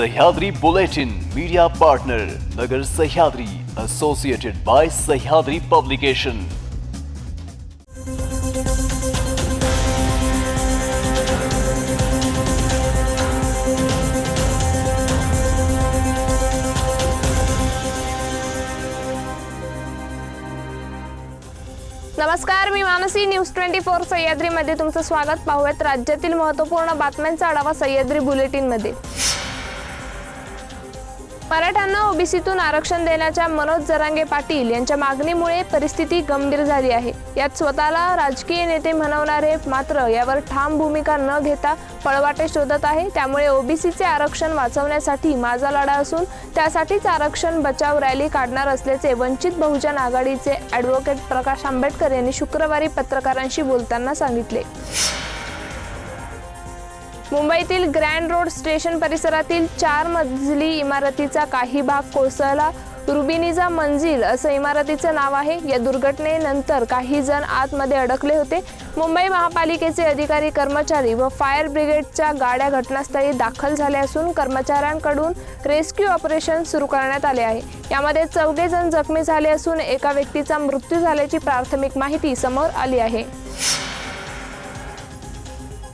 Sahyadri Bulletin media partner Nagar Sahyadri associated by Sahyadri publication नमस्कार मी Mansi news twenty four सह्याद्रीमध्ये तुमचं स्वागत. पाहूयात राज्यातील महत्त्वपूर्ण बातम्यांचा आढावा सह्याद्री बुलेटिनमध्ये. मराठ्यांना ओबीसीतून आरक्षण देण्याच्या मनोज जरांगे पाटील यांच्या मागणीमुळे परिस्थिती गंभीर झाली आहे. यात स्वतःला राजकीय नेते म्हणवणारे मात्र यावर ठाम भूमिका न घेता पळवाटे शोधत आहे. त्यामुळे ओबीसीचे आरक्षण वाचवण्यासाठी माझा लढा असून त्यासाठीच आरक्षण बचाव रॅली काढणार असल्याचे वंचित बहुजन आघाडीचे ॲडव्होकेट प्रकाश आंबेडकर यांनी शुक्रवारी पत्रकारांशी बोलताना सांगितले. मुंबईतील ग्रँड रोड स्टेशन परिसरातील चार मजली इमारतीचा काही भाग कोसळला. रुबिनीचा मंजिल असं इमारतीचं नाव आहे. या दुर्घटनेनंतर काही जण आतमध्ये अडकले होते. मुंबई महापालिकेचे अधिकारी कर्मचारी व फायर ब्रिगेडच्या गाड्या घटनास्थळी दाखल झाल्या असून कर्मचाऱ्यांकडून रेस्क्यू ऑपरेशन सुरू करण्यात आले आहे. यामध्ये चौघे जण जखमी झाले असून एका व्यक्तीचा मृत्यू झाल्याची प्राथमिक माहिती समोर आली आहे.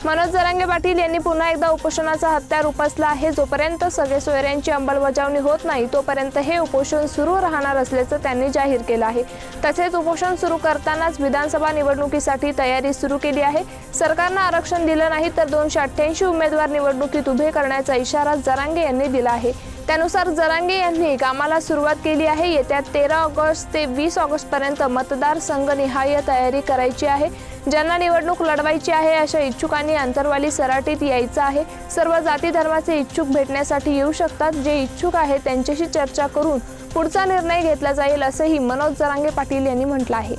मनोज जरांगे पाटील यांनी पुन्हा एकदा उपोषणाचा हत्यार उपसला आहे. जोपर्यंत सगळे सोयऱ्यांची अंमलबजावणी होत नाही तोपर्यंत हे उपोषण सुरू राहणार असल्याचं त्यांनी जाहीर केलं आहे. तसेच उपोषण सुरू करतानाच विधानसभा निवडणुकीसाठी तयारी सुरू केली आहे. सरकारनं आरक्षण दिलं नाही तर दोनशे अठ्ठ्याऐंशी उमेदवार निवडणुकीत उभे करण्याचा इशारा जरांगे यांनी दिला आहे. त्यानुसार जरांगे यांनी कामाला सुरुवात केली आहे. येत्या तेरा ऑगस्ट ते वीस ऑगस्टपर्यंत मतदार संघनिहाय तयारी करायची आहे. ज्यांना निवडणूक लढवायची आहे अशा इच्छुकांनी अंतरवाली सराटीत यायचं आहे. सर्व जाती धर्माचे इच्छुक भेटण्यासाठी येऊ शकतात. जे इच्छुक आहेत त्यांच्याशी चर्चा करून पुढचा निर्णय घेतला जाईल असंही मनोज जरांगे पाटील यांनी म्हटलं आहे.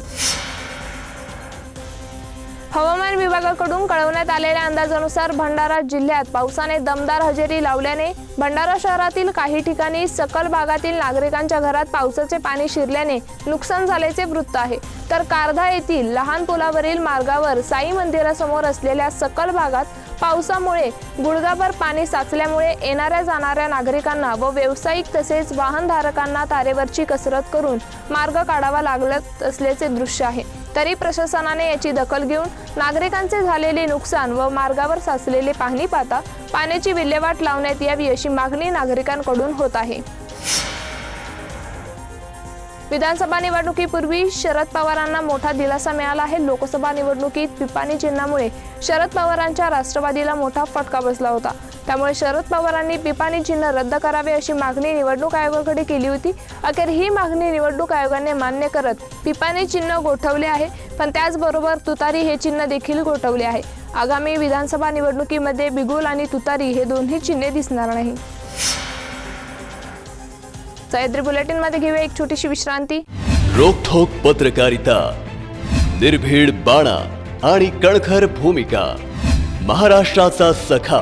हवामान विभागाकडून कळवण्यात आलेल्या अंदाजानुसार भंडारा जिल्ह्यात पावसाने दमदार हजेरी लावल्याने भंडारा शहरातील काही ठिकाणी सकल भागातील नागरिकांच्या घरात पावसाचे पाणी शिरल्याने नुकसान झाल्याचे वृत्त आहे. तर कारधा येथील लहान पुलावरील मार्गावर साई मंदिरासमोर असलेल्या सकल भागात पावसामुळे गुडघाभर पाणी साचल्यामुळे येणाऱ्या जाणाऱ्या नागरिकांना व व्यावसायिक तसेच वाहनधारकांना तारेवरची कसरत करून मार्ग काढावा लागत असल्याचे दृश्य आहे. तरी प्रशासनाने याची दखल घेऊन नागरिकांचे झालेले नुकसान व मार्गावर साचलेले पाहणी पाहता पाण्याची विल्हेवाट लावण्यात यावी अशी मागणी नागरिकांकडून होत आहे. विधानसभा निवडणुकीपूर्वी शरद पवारांना मोठा दिलासा मिळाला आहे. लोकसभा निवडणुकीत पिपाणी चिन्हामुळे शरद पवारांच्या राष्ट्रवादीला मोठा फटका बसला होता. त्यामुळे शरद पवारांनी पिपाणी चिन्ह रद्द करावे अशी मागणी निवडणूक आयोगाकडे केली होती. अखेर ही मागणी निवडणूक आयोगाने मान्य करत पिपाणी चिन्ह गोठवले आहे पण त्याचबरोबर तुतारी हे चिन्ह देखील गोठवले आहे. आगामी विधानसभा निवडणुकीमध्ये बिगुल आणि तुतारी हे दोन्ही चिन्हे दिसणार नाही. सह्याद्री बुलेटिनमध्ये घेऊया एक छोटीशी विश्रांती. रोखोक पत्रकारिता निर्भीड बाणा आणि कणखर भूमिका महाराष्ट्राचा सखा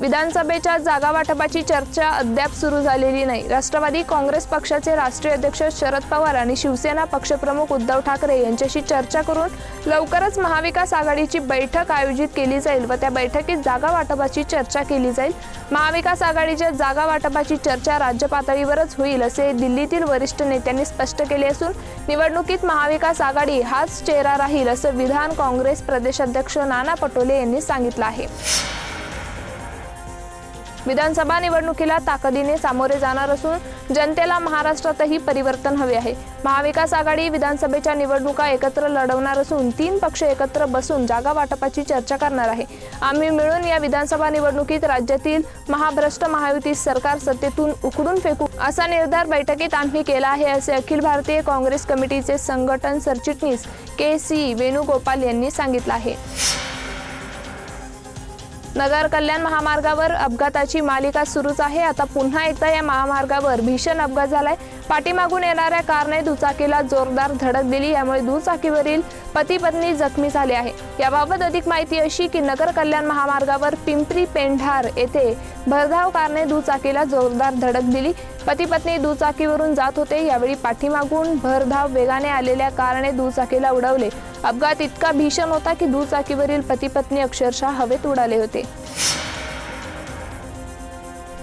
विधानसभेच्या जागा वाटपाची चर्चा अद्याप सुरू झालेली नाही. राष्ट्रवादी काँग्रेस पक्षाचे राष्ट्रीय अध्यक्ष शरद पवार आणि शिवसेना पक्षप्रमुख उद्धव ठाकरे यांच्याशी चर्चा करून लवकरच महाविकास आघाडीची बैठक आयोजित केली जाईल व त्या बैठकीत जागा वाटपाची चर्चा केली जाईल. महाविकास आघाडीच्या जागा वाटपाची चर्चा राज्य पातळीवरच होईल असे दिल्लीतील वरिष्ठ नेत्यांनी स्पष्ट केले असून निवडणुकीत महाविकास आघाडी हाच चेहरा राहील असं विधान काँग्रेस प्रदेशाध्यक्ष नाना पटोले यांनी सांगितलं आहे. विधानसभा निवडणुकीला ताकदीने सामोरे जाणार असून जनतेला महाराष्ट्रातही परिवर्तन हवे आहे. महाविकास आघाडी विधानसभेच्या निवडणुका एकत्र लढवणार असून तीन पक्ष एकत्र बसून जागा वाटपाची चर्चा करणार आहे. आम्ही मिळून या विधानसभा निवडणुकीत राज्यातील महाभ्रष्ट महायुती सरकार सत्तेतून उकडून फेकू असा निर्धार बैठकीत आम्ही केला आहे असे अखिल भारतीय काँग्रेस कमिटीचे संघटन सरचिटणीस के सी वेणुगोपाल यांनी सांगितलं आहे. नगर कल्याण महामार्गावर अपघाताची मालिका सुरूच आहे. आता पुन्हा एकदा या महामार्गावर भीषण अपघात झालाय. पाठीमागून येणाऱ्या कारने दुचाकीला जोरदार धडक दिली. यामुळे दुचाकीवरील पती पत्नी जखमी झाले आहे. याबाबत अधिक माहिती अशी की नगर कल्याण महामार्गावर पिंपरी पेंढार येथे भरधाव कारने दुचाकीला जोरदार धडक दिली. पती पत्नी दुचाकीवरून जात होते. यावेळी पाठीमागून भरधाव वेगाने आलेल्या कारने दुचाकीला उडवले. अपघात इतका भीषण होता की दुचाकीवरील पती पत्नी अक्षरशः हवेत उडाले होते.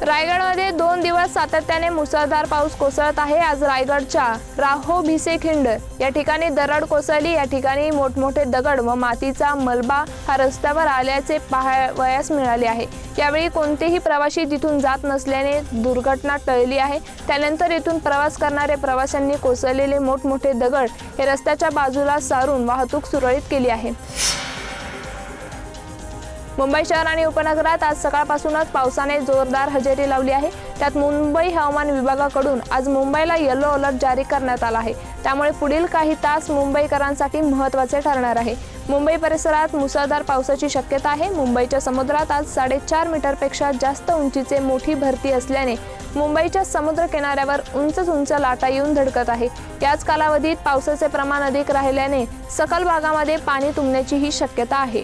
रायगडमध्ये दोन दिवस सातत्याने मुसळधार पाऊस कोसळत आहे. आज रायगडच्या राहो भिसे खिंड या ठिकाणी दरड कोसळली. या ठिकाणी मोठमोठे दगड व मातीचा मलबा हा रस्त्यावर आल्याचे पाहावयास मिळाले आहे. यावेळी कोणतेही प्रवासी तिथून जात नसल्याने दुर्घटना टळली आहे. त्यानंतर इथून प्रवास करणाऱ्या प्रवाशांनी कोसळलेले मोठमोठे दगड हे रस्त्याच्या बाजूला सारून वाहतूक सुरळीत केली आहे. मुंबई शहर आणि उपनगरात आज सकाळपासूनच पावसाने जोरदार हजेरी लावली आहे. त्यात मुंबई हवामान विभागाकडून आज मुंबईला येलो अलर्ट जारी करण्यात आला आहे. त्यामुळे पुढील काही तास मुंबईकरांसाठी महत्त्वाचे ठरणार आहे. मुंबई परिसरात मुसळधार पावसाची शक्यता आहे. मुंबईच्या समुद्रात आज साडेचार मीटरपेक्षा जास्त उंचीचे मोठी भरती असल्याने मुंबईच्या समुद्र किनाऱ्यावर उंचच उंच लाटा येऊन धडकत आहे. याच कालावधीत पावसाचे प्रमाण अधिक राहिल्याने सकल भागामध्ये पाणी तुंबण्याचीही शक्यता आहे.